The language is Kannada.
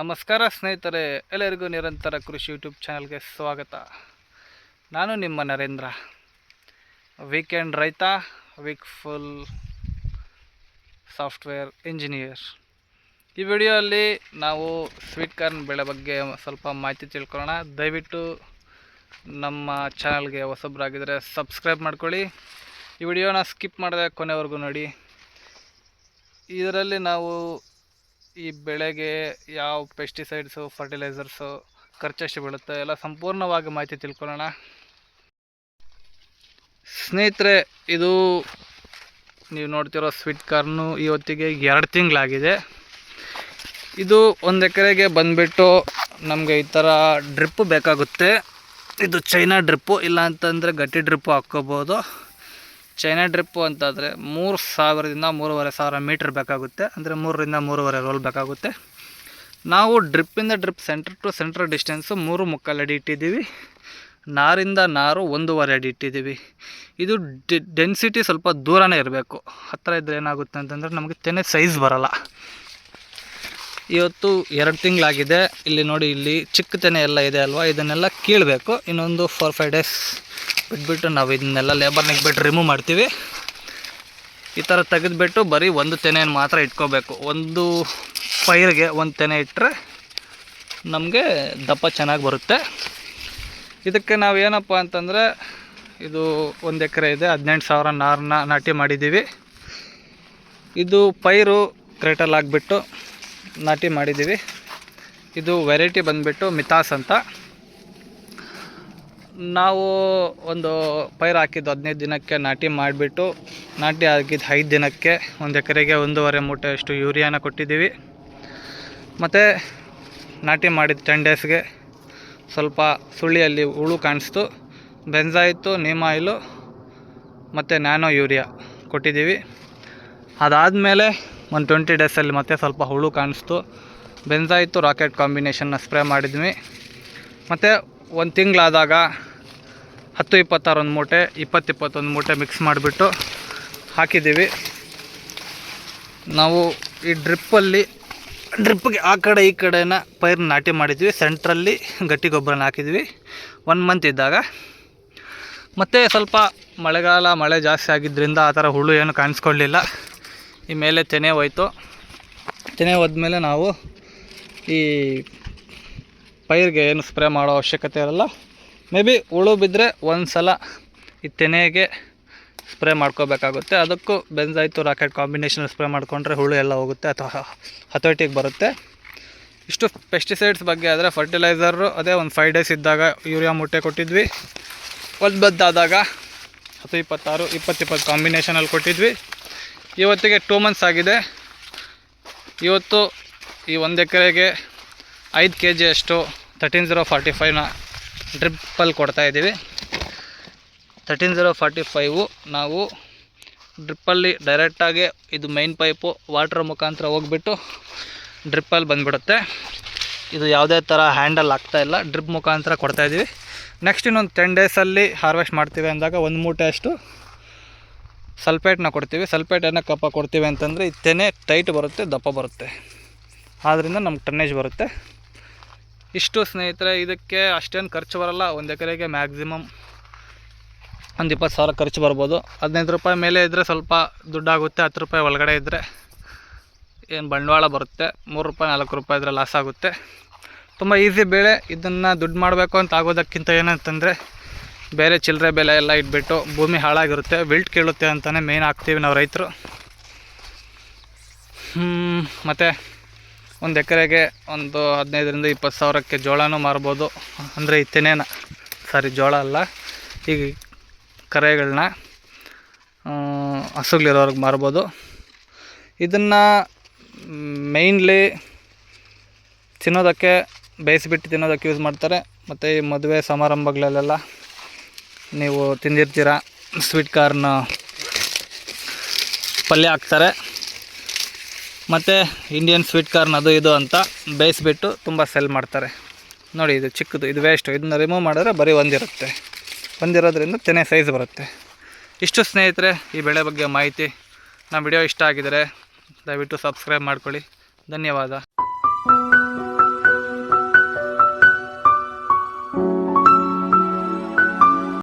ನಮಸ್ಕಾರ ಸ್ನೇಹಿತರೆ, ಎಲ್ಲರಿಗೂ ನಿರಂತರ ಕೃಷಿ ಯೂಟ್ಯೂಬ್ ಚಾನಲ್ಗೆ ಸ್ವಾಗತ. ನಾನು ನಿಮ್ಮ ನರೇಂದ್ರ. ವೀಕೆಂಡ್ ರೈತ ವೀಕ್ ಫುಲ್ ಸಾಫ್ಟ್ವೇರ್ ಇಂಜಿನಿಯರ್ ಈ ವಿಡಿಯೋಲ್ಲಿ ನಾವು ಸ್ವೀಟ್ ಕಾರ್ನ್ ಬೆಳೆ ಬಗ್ಗೆ ಸ್ವಲ್ಪ ಮಾಹಿತಿ ತಿಳ್ಕೊಳ್ಳೋಣ. ದಯವಿಟ್ಟು ನಮ್ಮ ಚಾನಲ್ಗೆ ಹೊಸಬ್ರಾಗಿದ್ದರೆ ಸಬ್ಸ್ಕ್ರೈಬ್ ಮಾಡ್ಕೊಳ್ಳಿ. ಈ ವಿಡಿಯೋನ ಸ್ಕಿಪ್ ಮಾಡಿದೆ ಕೊನೆವರೆಗೂ ನೋಡಿ. ಇದರಲ್ಲಿ ನಾವು ಈ ಬೆಳೆಗೆ ಯಾವ ಪೆಸ್ಟಿಸೈಡ್ಸು ಫರ್ಟಿಲೈಸರ್ಸು ಖರ್ಚಷ್ಟು ಬೀಳುತ್ತೆ ಎಲ್ಲ ಸಂಪೂರ್ಣವಾಗಿ ಮಾಹಿತಿ ತಿಳ್ಕೊಳ್ಳೋಣ. ಸ್ನೇಹಿತರೆ, ಇದು ನೀವು ನೋಡ್ತಿರೋ ಸ್ವೀಟ್ ಕಾರ್ನು ಇವತ್ತಿಗೆ ಎರಡು ತಿಂಗಳಾಗಿದೆ. ಇದು ಒಂದು ಎಕರೆಗೆ ಬಂದುಬಿಟ್ಟು ನಮಗೆ ಈ ಥರ ಡ್ರಿಪ್ಪು ಬೇಕಾಗುತ್ತೆ. ಇದು ಚೈನಾ ಡ್ರಿಪ್ಪು ಇಲ್ಲ ಅಂತಂದರೆ ಗಟ್ಟಿ ಡ್ರಿಪ್ಪು ಹಾಕ್ಕೋಬೋದು. ಚೈನಾ ಡ್ರಿಪ್ಪು ಅಂತಾದರೆ ಮೂರು ಸಾವಿರದಿಂದ ಮೂರುವರೆ ಸಾವಿರ ಮೀಟ್ರ್ ಬೇಕಾಗುತ್ತೆ. ಅಂದರೆ ಮೂರರಿಂದ ಮೂರುವರೆ ರೋಲ್ ಬೇಕಾಗುತ್ತೆ. ನಾವು ಡ್ರಿಪ್ಪಿಂದ drip centre to centre distance ಮೂರು ಮುಕ್ಕಾಲು ಅಡಿ ಇಟ್ಟಿದ್ದೀವಿ. ನಾರಿಂದ ನಾರು ಒಂದೂವರೆ ಅಡಿ ಇಟ್ಟಿದ್ದೀವಿ. ಇದು ಡೆನ್ಸಿಟಿ ಸ್ವಲ್ಪ ದೂರನೇ ಇರಬೇಕು. ಹತ್ತಿರ ಇದ್ದರೆ ಏನಾಗುತ್ತೆ ಅಂತಂದರೆ ನಮಗೆ ತೆನೆ ಸೈಜ್ ಬರಲ್ಲ. ಇವತ್ತು ಎರಡು ತಿಂಗಳಾಗಿದೆ. ಇಲ್ಲಿ ನೋಡಿ, ಇಲ್ಲಿ ಚಿಕ್ಕ ತೆನೆ ಎಲ್ಲ ಇದೆ ಅಲ್ವಾ? ಇದನ್ನೆಲ್ಲ ಕೀಳಬೇಕು. ಇನ್ನೊಂದು ಫೋರ್ ಫೈವ್ ಡೇಸ್ ಬಿಟ್ಬಿಟ್ಟು ನಾವು ಇದನ್ನೆಲ್ಲ ಲೇಬರ್ನಿಗೆ ಬಿಟ್ಟು ರಿಮೂವ್ ಮಾಡ್ತೀವಿ. ಈ ಥರ ತೆಗೆದುಬಿಟ್ಟು ಬರೀ ಒಂದು ತೆನೆಯನ್ನು ಮಾತ್ರ ಇಟ್ಕೋಬೇಕು. ಒಂದು ಪೈರಿಗೆ ಒಂದು ತೆನೆ ಇಟ್ಟರೆ ನಮಗೆ ದಪ್ಪ ಚೆನ್ನಾಗಿ ಬರುತ್ತೆ. ಇದಕ್ಕೆ ನಾವು ಏನಪ್ಪ ಅಂತಂದರೆ ಇದು ಒಂದು ಎಕರೆ ಇದೆ, ಹದಿನೆಂಟು ಸಾವಿರ ನಾರನ್ನ ನಾಟಿ ಮಾಡಿದ್ದೀವಿ ಇದು ಪೈರು ಕ್ರೇಟಲ್ಲಿ ಹಾಕ್ಬಿಟ್ಟು ನಾಟಿ ಮಾಡಿದ್ದೀವಿ ಇದು ವೆರೈಟಿ ಬಂದುಬಿಟ್ಟು ಮಿತಾಸ್ ಅಂತ. ನಾವು ಒಂದು ಪೈರು ಹಾಕಿದ್ದು ಹದಿನೈದು ದಿನಕ್ಕೆ ನಾಟಿ ಮಾಡಿಬಿಟ್ಟು ನಾಟಿ ಆಗಿದ್ದು ಐದು ದಿನಕ್ಕೆ ಒಂದು ಎಕರೆಗೆ ಒಂದೂವರೆ ಮೂಟೆಯಷ್ಟು ಯೂರಿಯಾನ ಕೊಟ್ಟಿದ್ದೀವಿ. ಮತ್ತು ನಾಟಿ ಮಾಡಿದ ಟೆನ್ ಡೇಸ್ಗೆ ಸ್ವಲ್ಪ ಸುಳ್ಳಿಯಲ್ಲಿ ಹುಳು ಕಾಣಿಸ್ತು. ಬೆಂಜಾಯಿತು, ನೀಮ್ ಆಯಿಲು, ಮತ್ತು ನ್ಯಾನೋ ಯೂರಿಯಾ ಕೊಟ್ಟಿದ್ದೀವಿ. ಅದಾದಮೇಲೆ ಒಂದು ಟ್ವೆಂಟಿ ಡೇಸಲ್ಲಿ ಮತ್ತೆ ಸ್ವಲ್ಪ ಹುಳು ಕಾಣಿಸ್ತು. ಬೆಂಜಾಯಿತು, ರಾಕೆಟ್ ಕಾಂಬಿನೇಷನ್ನ ಸ್ಪ್ರೇ ಮಾಡಿದ್ವಿ. ಮತ್ತು ಒಂದು ತಿಂಗಳಾದಾಗ ಹತ್ತು ಇಪ್ಪತ್ತಾರೊಂದು ಮೂಟೆ, ಇಪ್ಪತ್ತು ಇಪ್ಪತ್ತೊಂದು ಮೂಟೆ ಮಿಕ್ಸ್ ಮಾಡಿಬಿಟ್ಟು ಹಾಕಿದ್ದೀವಿ. ನಾವು ಈ ಡ್ರಿಪ್ಪಲ್ಲಿ, ಡ್ರಿಪ್ಗೆ ಆ ಕಡೆ ಈ ಕಡೆನ ಪೈರ್ ನಾಟಿ ಮಾಡಿದ್ವಿ ಸೆಂಟ್ರಲ್ಲಿ ಗಟ್ಟಿ ಗೊಬ್ಬರನ ಹಾಕಿದ್ವಿ ಒನ್ ಮಂತ್ ಇದ್ದಾಗ. ಮತ್ತು ಸ್ವಲ್ಪ ಮಳೆಗಾಲ, ಮಳೆ ಜಾಸ್ತಿ ಆಗಿದ್ದರಿಂದ ಆ ಥರ ಹುಳು ಏನು ಕಾಣಿಸ್ಕೊಳ್ಳಿಲ್ಲ. ಈ ಮೇಲೆ ತೆನೆ ಹೋಯ್ತು. ತೆನೆ ಹೋದ್ಮೇಲೆ ನಾವು ಈ ಪೈರ್ಗೆ ಏನು ಸ್ಪ್ರೇ ಮಾಡೋ ಅವಶ್ಯಕತೆ ಇರಲ್ಲ. ಮೇ ಬಿ ಹುಳು ಬಿದ್ದರೆ ಒಂದು ಸಲ ಈ ತೆನೆಗೆ ಸ್ಪ್ರೇ ಮಾಡ್ಕೋಬೇಕಾಗುತ್ತೆ. ಅದಕ್ಕೂ ಬೆಂಜಾಯ್ತು ರಾಕೆಟ್ ಕಾಂಬಿನೇಷನ್ ಸ್ಪ್ರೇ ಮಾಡಿಕೊಂಡ್ರೆ ಹುಳು ಎಲ್ಲ ಹೋಗುತ್ತೆ ಅಥವಾ ಹತೋಟಿಗೆ ಬರುತ್ತೆ. ಇಷ್ಟು ಪೆಸ್ಟಿಸೈಡ್ಸ್ ಬಗ್ಗೆ ಆದರೆ ಫರ್ಟಿಲೈಸರು ಅದೇ ಒಂದು ಫೈವ್ ಡೇಸ್ ಇದ್ದಾಗ ಯೂರಿಯಾ ಮುಟ್ಟೆ ಕೊಟ್ಟಿದ್ವಿ. ಒಂದು ಬದ್ದಾದಾಗ ಹತ್ತು ಇಪ್ಪತ್ತಾರು ಇಪ್ಪತ್ತಿಪ್ಪತ್ತು ಕಾಂಬಿನೇಷನಲ್ಲಿ ಕೊಟ್ಟಿದ್ವಿ. ಇವತ್ತಿಗೆ ಟೂ ಮಂತ್ಸ್ ಆಗಿದೆ. ಇವತ್ತು ಈ ಒಂದು ಎಕರೆಗೆ ಐದು ಕೆ ಜಿಯಷ್ಟು ತರ್ಟೀನ್ ಝೀರೋ ಫಾರ್ಟಿ ಫೈವ್ನ ಡ್ರಿಪ್ಪಲ್ಲಿ ಕೊಡ್ತಾಯಿದ್ದೀವಿ ತರ್ಟೀನ್ ಝೀರೋ ಫಾರ್ಟಿ ಫೈವು ನಾವು ಡ್ರಿಪ್ಪಲ್ಲಿ ಡೈರೆಕ್ಟಾಗಿ ಇದು ಮೈನ್ ಪೈಪು ವಾಟ್ರ್ ಮುಖಾಂತರ ಹೋಗ್ಬಿಟ್ಟು ಡ್ರಿಪ್ಪಲ್ಲಿ ಬಂದುಬಿಡುತ್ತೆ. ಇದು ಯಾವುದೇ ಥರ ಹ್ಯಾಂಡಲ್ ಆಗ್ತಾಯಿಲ್ಲ ಡ್ರಿಪ್ ಮುಖಾಂತರ ಕೊಡ್ತಾಯಿದ್ದೀವಿ ನೆಕ್ಸ್ಟ್ ಇನ್ನೊಂದು ಟೆನ್ ಡೇಸಲ್ಲಿ ಹಾರ್ವೆಸ್ಟ್ ಮಾಡ್ತೀವಿ ಅಂದಾಗ ಒಂದು ಮೂಟೆ ಅಷ್ಟು ಸಲ್ಪೇಟ್ನ ಕೊಡ್ತೀವಿ. ಸಲ್ಫೇಟ್ ಏನಕ್ಕಪ್ಪ ಕೊಡ್ತೀವಿ ಅಂತಂದರೆ ಇತ್ತೇನೆ ತೆನೆ ಟೈಟ್ ಬರುತ್ತೆ, ದಪ್ಪ ಬರುತ್ತೆ. ಆದ್ದರಿಂದ ನಮ್ಗೆ ಟನ್ನೇಜ್ ಬರುತ್ತೆ. ಇಷ್ಟು ಸ್ನೇಹಿತರೆ, ಇದಕ್ಕೆ ಅಷ್ಟೇನು ಖರ್ಚು ಬರಲ್ಲ. ಒಂದು ಎಕರೆಗೆ ಮ್ಯಾಕ್ಸಿಮಮ್ ಒಂದು ಇಪ್ಪತ್ತು ಸಾವಿರ ಖರ್ಚು ಬರ್ಬೋದು. ಹದಿನೈದು ರೂಪಾಯಿ ಮೇಲೆ ಇದ್ದರೆ ಸ್ವಲ್ಪ ದುಡ್ಡಾಗುತ್ತೆ. ಹತ್ತು ರೂಪಾಯಿ ಒಳಗಡೆ ಇದ್ದರೆ ಏನು ಬಂಡವಾಳ ಬರುತ್ತೆ. ಮೂರು ರೂಪಾಯಿ, ನಾಲ್ಕು ರೂಪಾಯಿ ಇದ್ರೆ ಲಾಸ್ ಆಗುತ್ತೆ. ತುಂಬ ಈಸಿ ಬೆಳೆ. ಇದನ್ನು ದುಡ್ಡು ಮಾಡಬೇಕು ಅಂತ ಆಗೋದಕ್ಕಿಂತ ಏನಂತಂದರೆ, ಬೇರೆ ಚಿಲ್ಲರೆ ಬೆಲೆ ಎಲ್ಲ ಇಟ್ಬಿಟ್ಟು ಭೂಮಿ ಹಾಳಾಗಿರುತ್ತೆ. ವಿಲ್ಟ್ ಕೇಳುತ್ತೆ ಅಂತಲೇ ಮೇಯ್ನ್ ಹಾಕ್ತೀವಿ ನಾವು ರೈತರು. ಮತ್ತು ಒಂದು ಎಕರೆಗೆ ಒಂದು ಹದಿನೈದರಿಂದ ಇಪ್ಪತ್ತು ಸಾವಿರಕ್ಕೆ ಜೋಳನೂ ಮಾರ್ಬೋದು. ಅಂದರೆ ಈ ಸಾರಿ, ಜೋಳ ಅಲ್ಲ. ಈಗ ಕರೆಗಳನ್ನ ಹಸುಗಳಿರೋರ್ಗೆ ಮಾರ್ಬೋದು. ಇದನ್ನು ಮೇಯ್ನ್ಲಿ ತಿನ್ನೋದಕ್ಕೆ, ಬೇಯಿಸಿಬಿಟ್ಟು ತಿನ್ನೋದಕ್ಕೆ ಯೂಸ್ ಮಾಡ್ತಾರೆ. ಮತ್ತು ಈ ಮದುವೆ ಸಮಾರಂಭಗಳಲ್ಲೆಲ್ಲ ನೀವು ತಿಂದಿರ್ತೀರ, ಸ್ವೀಟ್ ಕಾರ್ನ್ ಪಲ್ಯ ಹಾಕ್ತಾರೆ. ಮತ್ತು ಇಂಡಿಯನ್ ಸ್ವೀಟ್ ಕಾರ್ನ್ ಅದು ಇದು ಅಂತ ಬೇಯಿಸ್ಬಿಟ್ಟು ತುಂಬ ಸೆಲ್ ಮಾಡ್ತಾರೆ. ನೋಡಿ ಇದು ಚಿಕ್ಕದು, ಇದು ವೇಸ್ಟು ಇದನ್ನ ರಿಮೂವ್ ಮಾಡಿದ್ರೆ ಬರೀ ಒಂದಿರುತ್ತೆ. ಒಂದಿರೋದ್ರಿಂದ ತೆನೆ ಸೈಜ್ ಬರುತ್ತೆ. ಇಷ್ಟು ಸ್ನೇಹಿತರೆ, ಈ ಬೆಳೆ ಬಗ್ಗೆ ಮಾಹಿತಿ. ನಮ್ಮ ವಿಡಿಯೋ ಇಷ್ಟ ಆಗಿದರೆ ದಯವಿಟ್ಟು ಸಬ್ಸ್ಕ್ರೈಬ್ ಮಾಡ್ಕೊಳ್ಳಿ. ಧನ್ಯವಾದ.